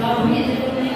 Novamente,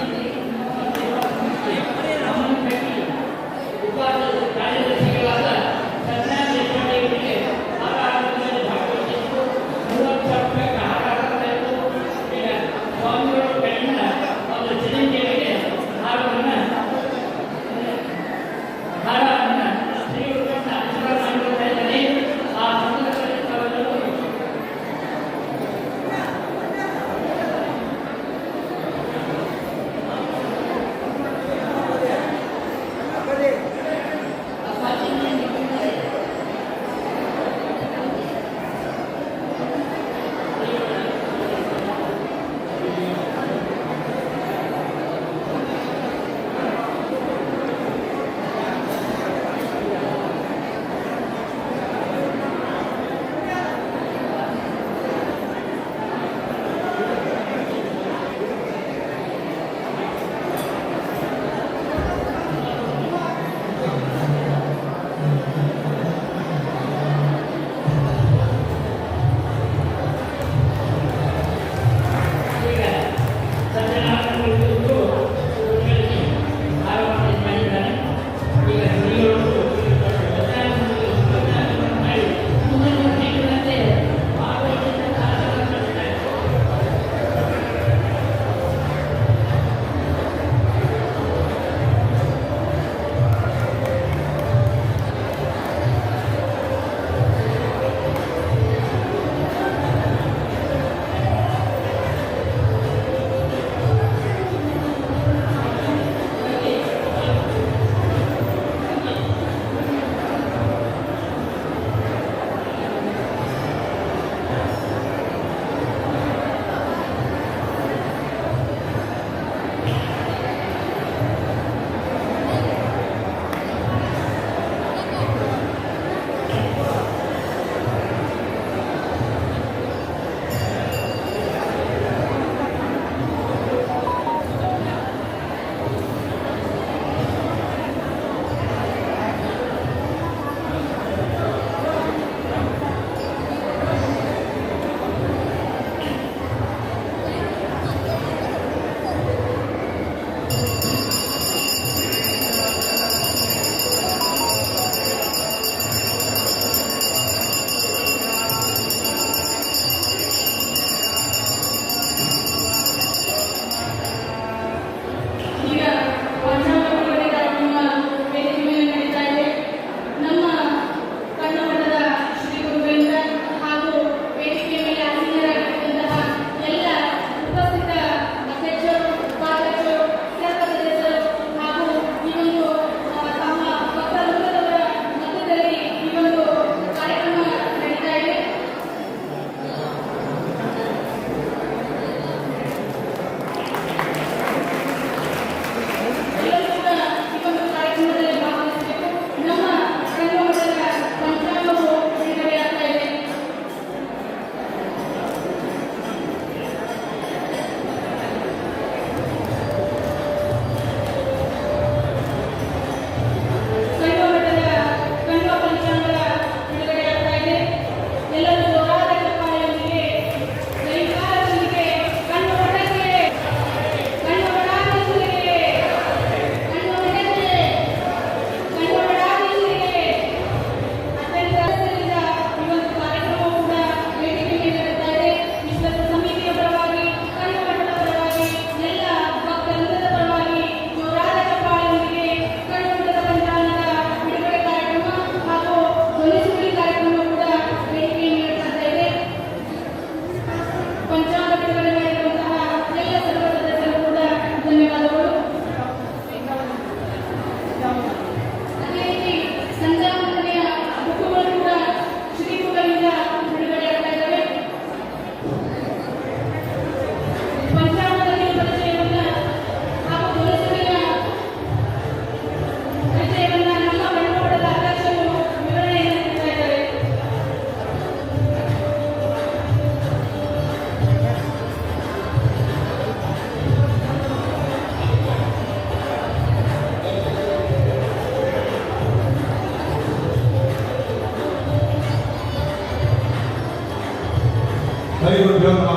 దైవ గ్రంథ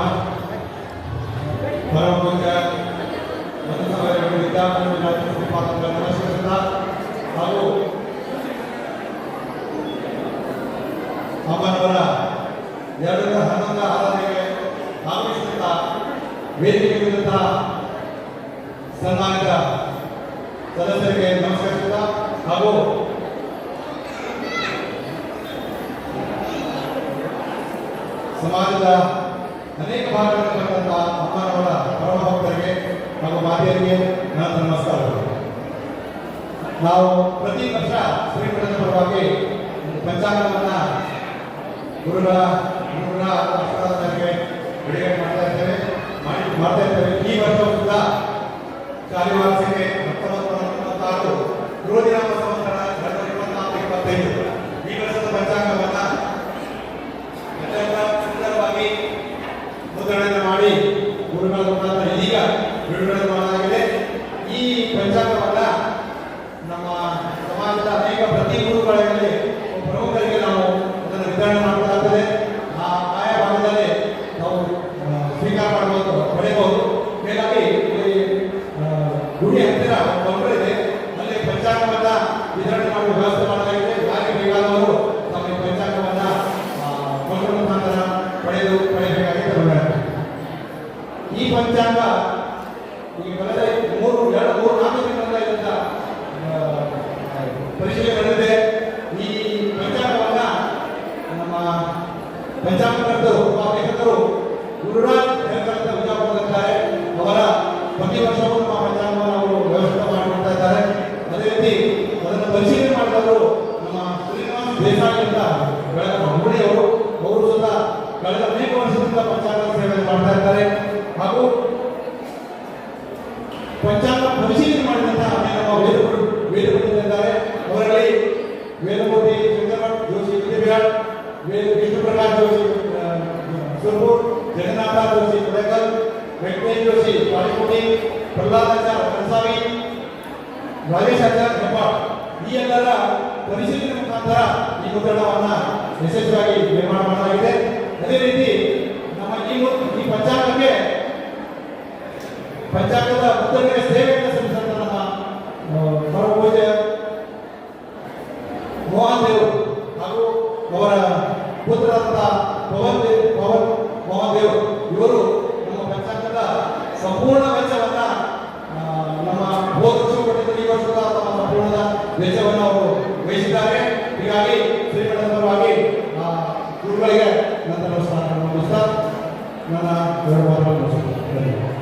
ಮಾತೆಯರಿಗೆ ನಾನು ನಮಸ್ಕಾರ ನಾವು ಪ್ರತಿ ವರ್ಷ ಶ್ರೀಮಠದ ಪರವಾಗಿ ಪಂಚಾಂಗವನ್ನು ಗುರುಗಳ ಗುರುಗಳ ಆಶೀರ್ವಾದಕ್ಕೆ ಬಿಡುಗಡೆ ಮಾಡ್ತಾ ಇದ್ದೇವೆ. ಮಾಡ್ತಾ ಇದ್ದೇವೆ. ಈ ವರ್ಷವೂ ಕೂಡ ಜಾರಿವಾರ ಪರಿಶೀಲನೆ ಮುಖಾಂತರ ಈ ಮುದ್ರಣವನ್ನು ಯಶಸ್ವಿಯಾಗಿ ನಿರ್ಮಾಣ ಮಾಡಲಾಗಿದೆ. ಅದೇ ರೀತಿ ನಮ್ಮ ಈ ಈ ಪಂಚಾಂಗಕ್ಕೆ ಪಂಚಾಂಗದ ಮುದ್ರಣೆಯ ಸೇವೆಯನ್ನು ಸಲ್ಲಿಸಿದಂಥ ನಮ್ಮ ಪರಪೂಜೆ ಮೋಹನ್ ದೇವ್ ಹಾಗೂ ಅವರ ಪುತ್ರ Pavan Dev, Pavan Mohan Dev nada, pero bueno,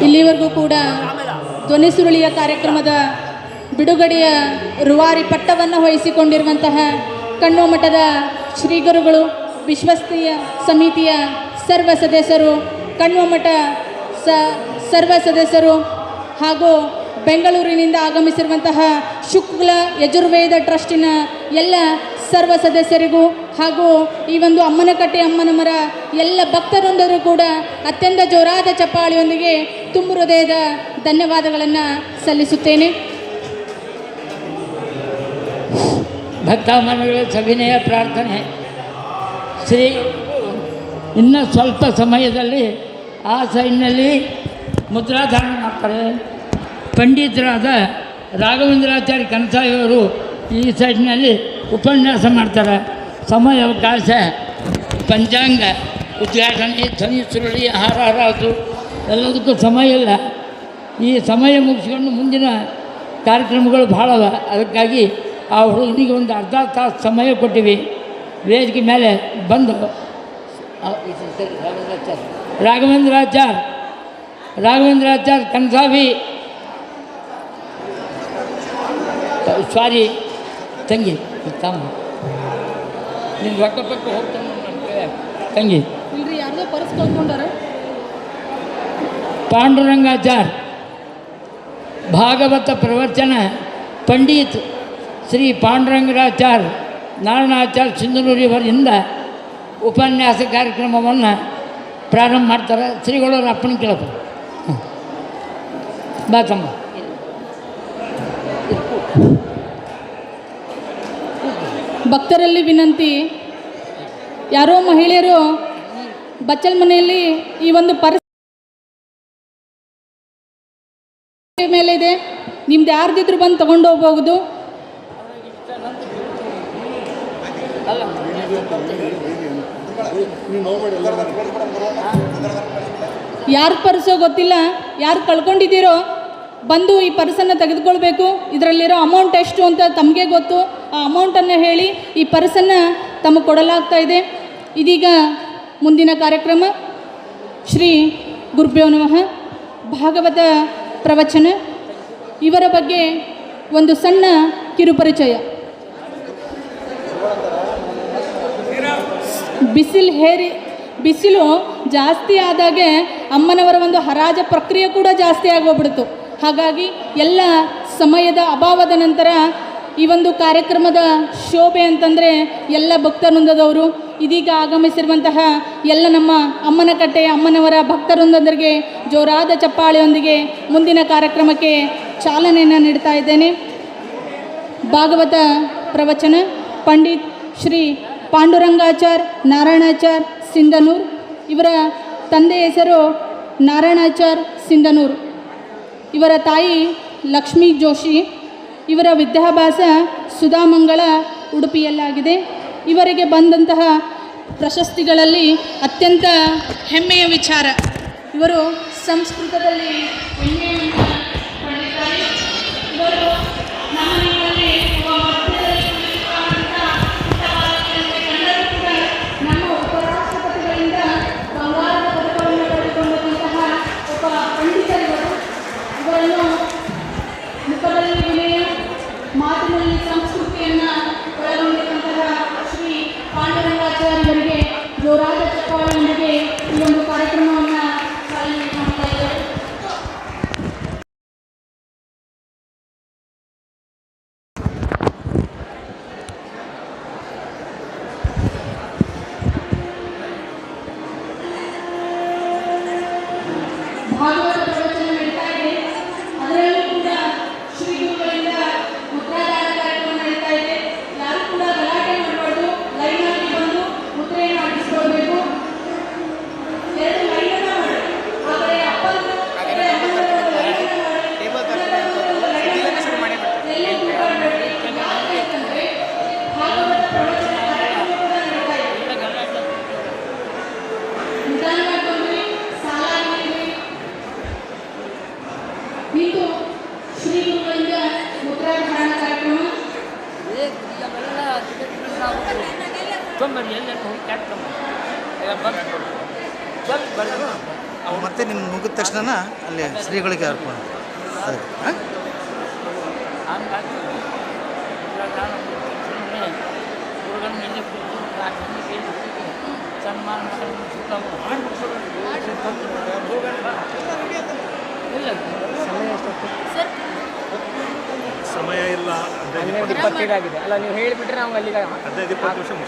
ಇಲ್ಲಿವರೆಗೂ ಕೂಡ ಧ್ವನಿ ಸುರುಳಿಯ ಕಾರ್ಯಕ್ರಮದ ಬಿಡುಗಡೆಯ ರೂವಾರಿ ಪಟ್ಟವನ್ನು ವಹಿಸಿಕೊಂಡಿರುವಂತಹ ಕಣ್ಣುಮಠದ ಶ್ರೀಗುರುಗಳು, ವಿಶ್ವಸ್ತೀಯ ಸಮಿತಿಯ ಸರ್ವ ಸದಸ್ಯರು ಕಣ್ವಮಠ ಸ, ಸರ್ವ ಸದಸ್ಯರು ಹಾಗೂ ಬೆಂಗಳೂರಿನಿಂದ ಆಗಮಿಸಿರುವಂತಹ ಶುಕ್ಲ ಯಜುರ್ವೇದ ಟ್ರಸ್ಟಿನ ಎಲ್ಲ ಸರ್ವ ಸದಸ್ಯರಿಗೂ ಹಾಗೂ ಈ ಒಂದು ಅಮ್ಮನಕಟ್ಟೆ ಅಮ್ಮನ ಮರ ಎಲ್ಲ ಭಕ್ತರೊಂದರು ಕೂಡ ಅತ್ಯಂತ ಜೋರಾದ ಚಪ್ಪಾಳಿಯೊಂದಿಗೆ ತುಂಬು ಹೃದಯದ ಧನ್ಯವಾದಗಳನ್ನು ಸಲ್ಲಿಸುತ್ತೇನೆ. ಭಕ್ತಾಮನಗಳ ಸವಿನಯ ಪ್ರಾರ್ಥನೆ. ಶ್ರೀ, ಇನ್ನು ಸ್ವಲ್ಪ ಸಮಯದಲ್ಲಿ ಆ ಸೈಡ್ನಲ್ಲಿ ಮುದ್ರಾಧಾರಣ ಮಾಡ್ತಾರೆ. ಪಂಡಿತರಾದ ರಾಘವೇಂದ್ರಾಚಾರ್ಯ ಕನಸಾಯಿಯವರು ಈ ಸೈಡ್ನಲ್ಲಿ ಉಪನ್ಯಾಸ ಮಾಡ್ತಾರೆ. ಸಮಯ ಅವಕಾಶ ಪಂಚಾಂಗ ಉದ್ಘಾಟನೆ ಧ್ವನಿ ಸುರುಳಿ ಹಾರಾರಾತು ಎಲ್ಲದಕ್ಕೂ ಸಮಯ ಇಲ್ಲ ಈ ಸಮಯ ಮುಗಿಸ್ಕೊಂಡು ಮುಂದಿನ ಕಾರ್ಯಕ್ರಮಗಳು ಭಾಳ ಅವ ಅದಕ್ಕಾಗಿ ಆ ಹುಡುಗನಿಗೆ ಒಂದು ಅರ್ಧ ತಾಸು ಸಮಯ ಕೊಟ್ಟಿವಿ ವೇದಿಕೆ ಮೇಲೆ ಬಂದು ಆ, ಇದು ಸರಿ, ರಾಘವೇಂದ್ರಾಚಾರ್ಯ ರಾಘವೇಂದ್ರಾಚಾರ್ಯ ರಾಘವೇಂದ್ರಾಚಾರ್ಯ ಕನ್ಸಾವಿ ಸಾರಿ ತಂಗಿ ತಮ್ಮ ನಿನ್ನ ರೊಕ್ಕ ಪಕ್ಕ ಹೋಗ್ತಾನೆ ನನ್ನ ತಂಗಿ. ಇಲ್ರಿ ಯಾರ್ದೋ ಪರ್ಸ್ ಕಳ್ಕೊಂಡಾರ ಪಾಂಡುರಂಗಾಚಾರ್ಯ ಭಾಗವತ ಪ್ರವಚನ ಪಂಡಿತ್ ಶ್ರೀ ಪಾಂಡುರಂಗರಾಚಾರ್ಯ ನಾರಾಯಣಾಚಾರ್ಯ ಸಿಂಧನೂರಿವರಿಂದ ಉಪನ್ಯಾಸ ಕಾರ್ಯಕ್ರಮವನ್ನು ಪ್ರಾರಂಭ ಮಾಡ್ತಾರೆ. ಶ್ರೀಗಳವ್ರ ಅಪ್ಪನ ಕೇಳಪ್ಪ. ಬಾತಮ್ಮ ಬಾ ತಮ್ಮ. ಭಕ್ತರಲ್ಲಿ ವಿನಂತಿ. ಯಾರೋ ಮಹಿಳೆಯರು ಬಚ್ಚಲ್ ಮನೆಯಲ್ಲಿ ಈ ಒಂದು ಪರಿಸ್ಥಿತಿ ಮೇಲೆ ಇದೆ. ನಿಮ್ದು ಯಾರ್ದಿದ್ರು ಬಂದು ತಗೊಂಡು ಹೋಗಬಹುದು. ಯಾರು ಪರ್ಸೋ ಗೊತ್ತಿಲ್ಲ. ಯಾರು ಕಳ್ಕೊಂಡಿದ್ದೀರೋ ಬಂದು ಈ ಪರ್ಸನ್ನು ತೆಗೆದುಕೊಳ್ಬೇಕು. ಇದರಲ್ಲಿರೋ ಅಮೌಂಟ್ ಎಷ್ಟು ಅಂತ ತಮಗೆ ಗೊತ್ತು. ಆ ಅಮೌಂಟನ್ನು ಹೇಳಿ ಈ ಪರ್ಸನ್ನು ತಮಗೆ ಕೊಡಲಾಗ್ತಾ ಇದೆ. ಇದೀಗ ಮುಂದಿನ ಕಾರ್ಯಕ್ರಮ. ಶ್ರೀ ಗುರುಭ್ಯೋ ನಮಃ. ಭಾಗವತ ಪ್ರವಚನ. ಇವರ ಬಗ್ಗೆ ಒಂದು ಸಣ್ಣ ಕಿರುಪರಿಚಯ. ಬಿಸಿಲು ಹೇರಿ, ಬಿಸಿಲು ಜಾಸ್ತಿ ಆದಾಗೆ ಅಮ್ಮನವರ ಒಂದು ಹರಾಜ ಪ್ರಕ್ರಿಯೆ ಕೂಡ ಜಾಸ್ತಿ ಆಗೋಗ್ಬಿಡ್ತು. ಹಾಗಾಗಿ ಎಲ್ಲ ಸಮಯದ ಅಭಾವದ ನಂತರ ಈ ಒಂದು ಕಾರ್ಯಕ್ರಮದ ಶೋಭೆ ಅಂತಂದರೆ ಎಲ್ಲ ಭಕ್ತವೃಂದದವರು, ಇದೀಗ ಆಗಮಿಸಿರುವಂತಹ ಎಲ್ಲ ನಮ್ಮ ಅಮ್ಮನ ಕಟ್ಟೆಯ ಅಮ್ಮನವರ ಭಕ್ತವೃಂದರಿಗೆ ಜೋರಾದ ಚಪ್ಪಾಳೆಯೊಂದಿಗೆ ಮುಂದಿನ ಕಾರ್ಯಕ್ರಮಕ್ಕೆ ಚಾಲನೆಯನ್ನು ನೀಡ್ತಾ ಇದ್ದೇನೆ. ಭಾಗವತ ಪ್ರವಚನ, ಪಂಡಿತ್ ಶ್ರೀ ಪಾಂಡುರಂಗಾಚಾರ್, ನಾರಾಯಣಾಚಾರ್, ಸಿಂಧನೂರ್, ಇವರ ತಂದೆ ಹೆಸರು ನಾರಾಯಣಾಚಾರ್, ಸಿಂಧನೂರ್. ಇವರ ತಾಯಿ ಲಕ್ಷ್ಮೀ ಜೋಶಿ, ಇವರ ವಿದ್ಯಾಭ್ಯಾಸ ಸುಧಾಮಂಗಳ ಉಡುಪಿಯಲ್ಲಾಗಿದೆ. ಇವರಿಗೆ ಬಂದಂತಹ ಪ್ರಶಸ್ತಿಗಳಲ್ಲಿ ಅತ್ಯಂತ ಹೆಮ್ಮೆಯ ವಿಚಾರ. ಇವರು ಸಂಸ್ಕೃತದಲ್ಲಿ ಹೆಮ್ಮೆಯನ್ನು ಇವರು ಭಾಗವತ ಪ್ರವಚನ ನಡೀತಾ ಇದೆ ಅದರಲ್ಲೂ ಕೂಡ ಶ್ರೀಗುರುಗಳಿಂದ ಮುದ್ರಾದಾನ ಕಾರ್ಯಕ್ರಮ ನಡೀತಾ ಇದೆ ಯಾರು ಕೂಡ ಗಲಾಟೆ ಮಾಡಬಾರ್ದು ಲೈನ್ ಆಗಿ ಬಂದು ಮುದ್ರೆಯನ್ನು ಹಾಕಿಸ್ಕೊಳ್ಬೇಕು ಎರಡು ಲೈನ್ ಅನ್ನ ಮಾಡಿ ಆ ಕಡೆ ಅಪ್ಪಂದು ಆ ಕಡೆ ಅಮ್ಮನವರು ಲೈನ್ ಅನ್ನ ಮಾಡಿ ಎಲ್ಲೂ ಕೂತ್ಕೊಳ್ಬೇಡಿ. ಯಾಕಂದ್ರೆ ಭಾಗವತ ಪ್ರವಚನ ಕಾರ್ಯಕ್ರಮ ಕೂಡ ನಡೀತಾ ಇದೆ ನಿಧಾನವಾಗಿ ಬಂದ್ರಿ ಸಾಲಾಗಿ ನಿಲ್ರಿ. ನಿಂತು ಶ್ರೀ ಗುರುಗಳಿಂದ ಮುದ್ರಾಧಾರಣ ಕಾರ್ಯಕ್ರಮ ಹೋಗಿ ಮತ್ತೆ ನಿಮ್ಮ ಮುಗಿದ ತಕ್ಷಣ ಅಲ್ಲಿ ಶ್ರೀಗಳಿಗೆ ಅರ್ಪಣೆ. ಮುಗಿದು ಸನ್ಮಾನ ಮಾಡಿ ಸುತ್ತ ಇಲ್ಲ ಸಮಯ ಇಲ್ಲ. ಹದಿನೈದು ಇಪ್ಪತ್ತೈದು ಆಗಿದೆ ಅಲ್ಲ ನೀವು ಹೇಳಿಬಿಟ್ರೆ ನಾವು ಅಲ್ಲಿಗೆ ಹದಿನೈದು ಇಪ್ಪತ್ತು ನಿಮಿಷ ಮುಗಿಸ್ತೀವಿ.